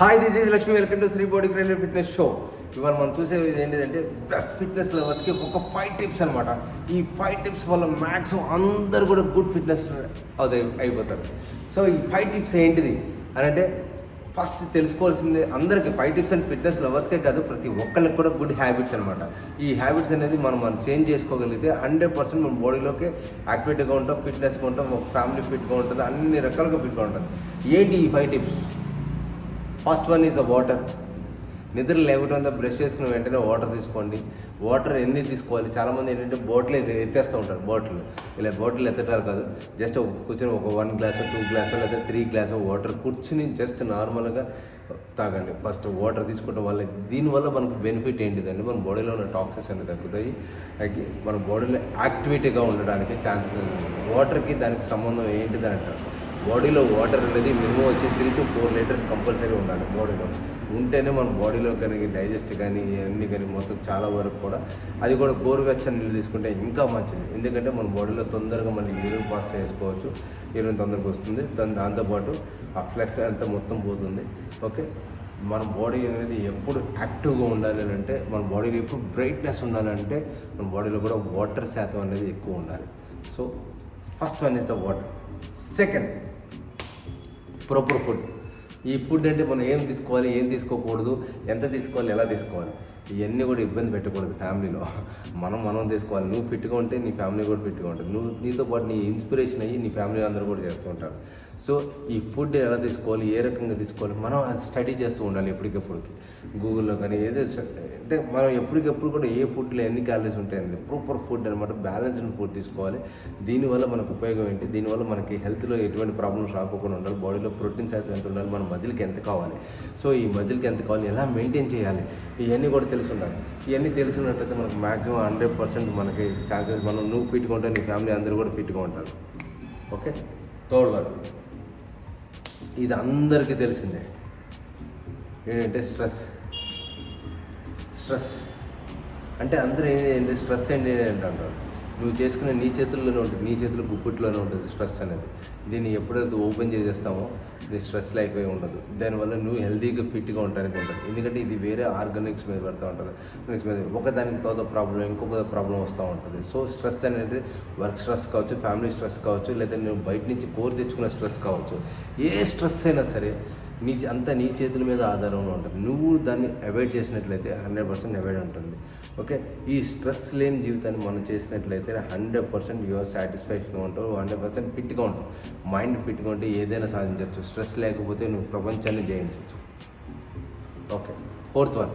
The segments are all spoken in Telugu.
Hi this is Lakshmi welcome to Shri body crane fitness show ఇవాళ మనం చూసేది ఏంటిదంటే బెస్ట్ ఫిట్నెస్ లవర్స్కి ఒక ఫైవ్ టిప్స్ అనమాట ఈ ఫైవ్ టిప్స్ వల్ల మ్యాక్సిమం అందరు కూడా గుడ్ ఫిట్నెస్ అదే అయిపోతారు. సో ఈ ఫైవ్ టిప్స్ ఏంటిది? అని అంటే ఫస్ట్ తెలుసుకోవాల్సింది అందరికీ ఫైవ్ టిప్స్ అండ్ ఫిట్నెస్ లవర్స్కే కాదు ప్రతి ఒక్కరికి కూడా గుడ్ హ్యాబిట్స్ అనమాట ఈ హ్యాబిట్స్ అనేది మనం మనం చేంజ్ చేసుకోగలిగితే హండ్రెడ్ పర్సెంట్ మన బాడీలోకి యాక్టివిటీగా ఉంటాం ఫిట్నెస్గా ఉంటాం ఒక ఫ్యామిలీ ఫిట్గా ఉంటుంది అన్ని రకాలుగా ఫిట్గా ఉంటుంది. ఏంటి ఈ five tips first one is the water నిద్ర లేకుండా బ్రష్ చేసుకున్న వెంటనే వాటర్ తీసుకోండి. వాటర్ ఎన్ని తీసుకోవాలి? చాలామంది ఏంటంటే బాటిల్ ఎత్తేస్తూ ఉంటారు బాటిల్ ఇలా బాటిల్ ఎత్తటారు కాదు. జస్ట్ కూర్చొని ఒక వన్ గ్లాస్ టూ గ్లాస్ లేదా త్రీ గ్లాస్ వాటర్ కూర్చుని జస్ట్ నార్మల్గా తాగండి. ఫస్ట్ వాటర్ తీసుకోవడం వల్ల దీనివల్ల మనకు బెనిఫిట్ ఏంటిదండి మన బాడీలో ఉన్న టాక్సిన్స్ అనేవి తగ్గుతాయి. తగ్గి మన బాడీలో యాక్టివిటీగా ఉండడానికి ఛాన్సెస్ వాటర్కి దానికి సంబంధం ఏంటిదని అంటారు. బాడీలో వాటర్ అనేది మినిమం వచ్చి three to four litres compulsory ఉండాలి బాడీలో. ఉంటేనే మన బాడీలో కానీ డైజెస్ట్ కానీ ఇవన్నీ కానీ మొత్తం చాలా వరకు కూడా అది కూడా గోరువెచ్చని నీళ్ళు తీసుకుంటే ఇంకా మంచిది. ఎందుకంటే మన బాడీలో తొందరగా మనం యూరిన్ పాస్ చేసుకోవచ్చు యూరిన్ తొందరగా వస్తుంది. దాని దాంతోపాటు ఆ ఫ్లెక్స్ అంతా మొత్తం పోతుంది. ఓకే? మన బాడీ అనేది ఎప్పుడు యాక్టివ్గా ఉండాలి అంటే మన బాడీలో ఎప్పుడు బ్రైట్నెస్ ఉండాలంటే మన బాడీలో కూడా వాటర్ శాతం అనేది ఎక్కువ ఉండాలి. So first one is the water. Second proper food ఈ ఫుడ్ అంటే మనం ఏం తీసుకోవాలి ఏం తీసుకోకూడదు ఎంత తీసుకోవాలి ఎలా తీసుకోవాలి. ఇవన్నీ కూడా ఇబ్బంది పెట్టకూడదు ఫ్యామిలీలో. మనం మనం తీసుకోవాలి. నువ్వు ఫిట్గా ఉంటే నీ ఫ్యామిలీ కూడా ఫిట్గా ఉంటుంది. నువ్వు నీతో పాటు నీ ఇన్స్పిరేషన్ అయ్యి నీ ఫ్యామిలీ అందరూ కూడా చేస్తూ ఉంటారు. సో ఈ ఫుడ్ ఎలా తీసుకోవాలి? ఏ రకంగా తీసుకోవాలి? మనం అది స్టడీ చేస్తూ ఉండాలి ఎప్పటికెప్పటికి గూగుల్లో కానీ ఏదో అంటే మనం ఎప్పటికెప్పుడు కూడా ఏ ఫుడ్లో ఎన్ని క్యాలరీస్ ఉంటాయండి ప్రూపర్ ఫుడ్ అనమాట బ్యాలెన్స్డ్ ఫుడ్ తీసుకోవాలి. దీనివల్ల మనకు ఉపయోగం ఏంటి? దీనివల్ల మనకి హెల్త్లో ఎటువంటి ప్రాబ్లమ్స్ రాకుండా ఉండాలి. బాడీలో ప్రోటీన్ శాతం ఎంత ఉండాలి? మన మజిల్కి ఎంత కావాలి? సో ఈ మజిల్కి ఎంత కావాలి? ఎలా మెయింటైన్ చేయాలి? ఇవన్నీ కూడా తెలిసి ఉండాలి ఇవన్నీ తెలిసినట్లయితే మనకు మాక్సిమం హండ్రెడ్ పర్సెంట్ మనకి ఛాన్సెస్ మనం నువ్వు ఫిట్గా ఉంటే నీ ఫ్యామిలీ అందరూ కూడా ఫిట్గా ఉంటారు. ఓకే థర్డ్ వన్ ఇది అందరికీ తెలిసిందే. ఏంటంటే స్ట్రెస్ స్ట్రెస్ అంటే అందరూ ఏంటి స్ట్రెస్ ఏంటి అంటారు. నువ్వు చేసుకునే నీ చేతుల్లోనే ఉంటుంది. నీ చేతుల గుప్పిట్లోనే ఉంటుంది స్ట్రెస్ అనేది. దీన్ని ఎప్పుడైతే ఓపెన్ చేసేస్తామో నీ స్ట్రెస్ లైఫ్ అయి ఉండదు. దానివల్ల నువ్వు హెల్తీగా ఫిట్గా ఉండడానికి ఉంటుంది. ఎందుకంటే ఇది వేరే ఆర్గానిక్స్ మీద పడుతూ ఉంటుంది. ఆర్గానిక్స్ మీద ఒకదానికి తోత ప్రాబ్లం ఇంకొక ప్రాబ్లం వస్తూ ఉంటుంది. సో స్ట్రెస్ అనేది వర్క్ స్ట్రెస్ కావచ్చు ఫ్యామిలీ స్ట్రెస్ కావచ్చు లేదా నువ్వు బయట నుంచి కోరి తెచ్చుకున్న స్ట్రెస్ కావచ్చు ఏ స్ట్రెస్ అయినా సరే నీ అంతా నీ చేతుల మీద ఆధారంలో ఉంటుంది. నువ్వు దాన్ని అవాయిడ్ చేసినట్లయితే హండ్రెడ్ పర్సెంట్ అవాయిడ్ ఉంటుంది. ఓకే? ఈ స్ట్రెస్ లేని జీవితాన్ని మనం చేసినట్లయితే హండ్రెడ్ పర్సెంట్ యువర్ సాటిస్ఫాక్షన్గా ఉంటావు. హండ్రెడ్ పర్సెంట్ ఫిట్గా ఉంటావు. మైండ్ ఫిట్గా ఉంటే ఏదైనా సాధించవచ్చు స్ట్రెస్ లేకపోతే నువ్వు ప్రపంచాన్ని జయించవచ్చు ఓకే? Fourth one.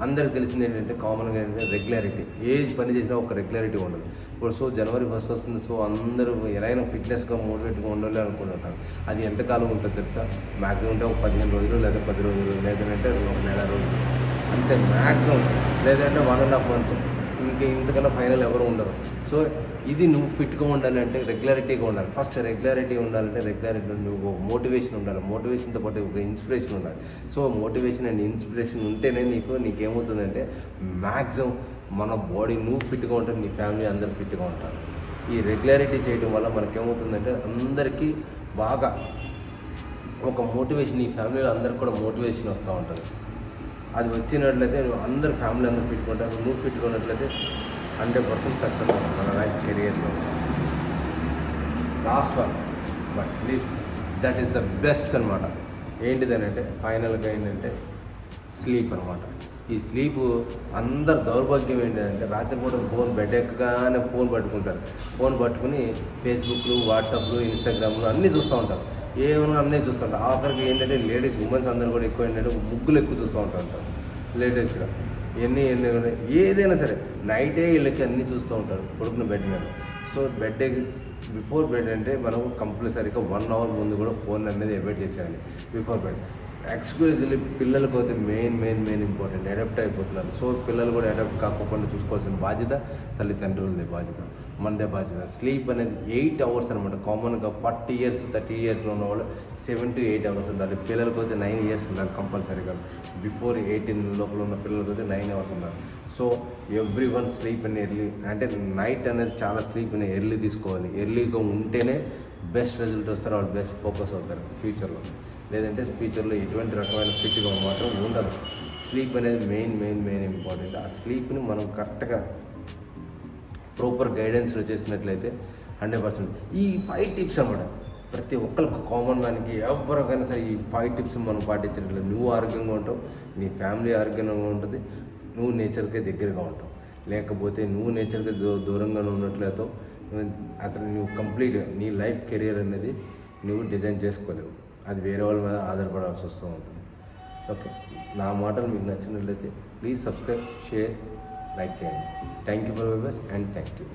అందరికి తెలిసింది ఏంటంటే కామన్గా ఏంటంటే రెగ్యులారిటీ ఏ పని చేసినా ఒక రెగ్యులారిటీ ఉండదు. ఇప్పుడు సో జనవరి ఫస్ట్ వస్తుంది సో అందరూ ఎలాగైనా ఫిట్నెస్గా మోటివేట్గా ఉండాలి అనుకుంటుంటారు. అది ఎంతకాలం ఉంటుంది తెలుసా? మ్యాక్సిమం అంటే ఒక పదిహేను రోజులు లేదా పది రోజులు లేదంటే ఒక నెల రోజులు. అంతే మ్యాక్సిమం లేదంటే వన్ అండ్ హాఫ్ మంత్స్ ఇంకా ఇంతకన్నా ఫైనల్ ఎవరు ఉండరు. సో ఇది నువ్వు ఫిట్గా ఉండాలి అంటే రెగ్యులారిటీగా ఉండాలి. ఫస్ట్ రెగ్యులారిటీ ఉండాలంటే రెగ్యులారిటీ నువ్వు మోటివేషన్ ఉండాలి. మోటివేషన్తో పాటు ఒక ఇన్స్పిరేషన్ ఉండాలి. సో మోటివేషన్ అండ్ ఇన్స్పిరేషన్ ఉంటేనే నీకు నీకేమవుతుందంటే మ్యాక్సిమం మన బాడీ నువ్వు ఫిట్గా ఉంటావు నీ ఫ్యామిలీ అందరూ ఫిట్గా ఉంటారు. ఈ రెగ్యులారిటీ చేయడం వల్ల మనకేమవుతుందంటే అందరికీ బాగా ఒక మోటివేషన్ ఈ ఫ్యామిలీలో అందరికి కూడా మోటివేషన్ వస్తూ ఉంటుంది. అది వచ్చినట్లయితే నువ్వు అందరు ఫ్యామిలీ అందరూ పెట్టుకుంటారు నువ్వు పెట్టుకున్నట్లయితే హండ్రెడ్ పర్సెంట్ సక్సెస్ అవుతుంది మన లైఫ్ కెరియర్లో last one but please that is the best అనమాట ఏంటిదనంటే ఫైనల్గా ఏంటంటే స్లీప్ అనమాట ఈ స్లీప్ అందరు దౌర్భాగ్యం ఏంటంటే రాత్రిపూట ఫోన్ బెడ్ ఎక్కగానే ఫోన్ పట్టుకుంటారు. ఫోన్ పట్టుకుని ఫేస్బుక్లు వాట్సాప్లు ఇన్స్టాగ్రామ్లు అన్నీ చూస్తూ ఉంటారు. ఏమైనా అన్నీ చూస్తుంటారు ఆఖరికి ఏంటంటే లేడీస్ ఉమెన్స్ అందరూ కూడా ఎక్కువ ఏంటంటే ముగ్గులు ఎక్కువ చూస్తూ ఉంటారు లేటెస్ట్గా ఎన్ని ఎన్ని ఏదైనా సరే నైటే వీళ్ళకి అన్నీ చూస్తూ ఉంటారు కొడుకున్న బెడ్ మీద. సో బెడ్ బిఫోర్ బెడ్ అంటే మనం కంపల్సరీగా వన్ అవర్ ముందు కూడా ఫోన్ అనేది అవాయిడ్ చేసేయాలి. బిఫోర్ బెడ్ ఎక్స్క్లూజివ్లీ పిల్లలకు అయితే main main main important adopt అయిపోతున్నారు. సో పిల్లలు కూడా అడాప్ట్ కాకుండా చూసుకోవాల్సిన బాధ్యత తల్లిదండ్రులదే బాధ్యత. మనదే బాధ్యత. స్లీప్ అనేది ఎయిట్ అవర్స్ అనమాట కామన్గా ఫార్టీ ఇయర్స్ థర్టీ ఇయర్స్లో ఉన్న వాళ్ళు సెవెన్ టు ఎయిట్ అవర్స్ ఉండాలి. పిల్లలకు అయితే నైన్ ఇయర్స్ ఉండాలి కంపల్సరీగా బిఫోర్ ఎయిటీన్ లోపల ఉన్న పిల్లలకు అయితే నైన్ అవర్స్ ఉండాలి. సో ఎవ్రీ వన్ స్లీప్ అని ఎర్లీ అంటే నైట్ అనేది చాలా స్లీప్ అని ఎర్లీ తీసుకోవాలి. ఎర్లీగా ఉంటేనే బెస్ట్ రిజల్ట్ వస్తారు. వాళ్ళు బెస్ట్ ఫోకస్ అవుతారు ఫ్యూచర్లో లేదంటే ఫ్యూచర్లో ఎటువంటి రకమైన ఫిట్గా మాత్రం ఉండదు. స్లీప్ అనేది మెయిన్ మెయిన్ మెయిన్ ఇంపార్టెంట్. ఆ స్లీప్ని మనం కరెక్ట్గా ప్రాపర్ గైడెన్స్లో చేసినట్లయితే హండ్రెడ్ పర్సెంట్. ఈ ఫైవ్ టిప్స్ అనమాట ప్రతి ఒక్కరికి కామన్ మ్యాన్కి ఎవరికైనా సరే ఈ ఫైవ్ టిప్స్ మనం పాటించినట్లయితే నువ్వు ఆరోగ్యంగా ఉంటావు నీ ఫ్యామిలీ ఆరోగ్యంగా ఉంటుంది నువ్వు నేచర్కే దగ్గరగా ఉంటావు. లేకపోతే నువ్వు నేచర్కి దూ దూరంగా ఉన్నట్లయితే అసలు నువ్వు కంప్లీట్గా నీ లైఫ్ కెరియర్ అనేది నువ్వు డిజైన్ చేసుకోలేవు. అది వేరే వాళ్ళ మీద ఆధారపడాల్సి వస్తూ ఉంటుంది. ఓకే. నా మాటలు మీకు నచ్చినట్లయితే ప్లీజ్ సబ్స్క్రైబ్ షేర్ లైక్ చేయండి. Thank you for viewers and thank you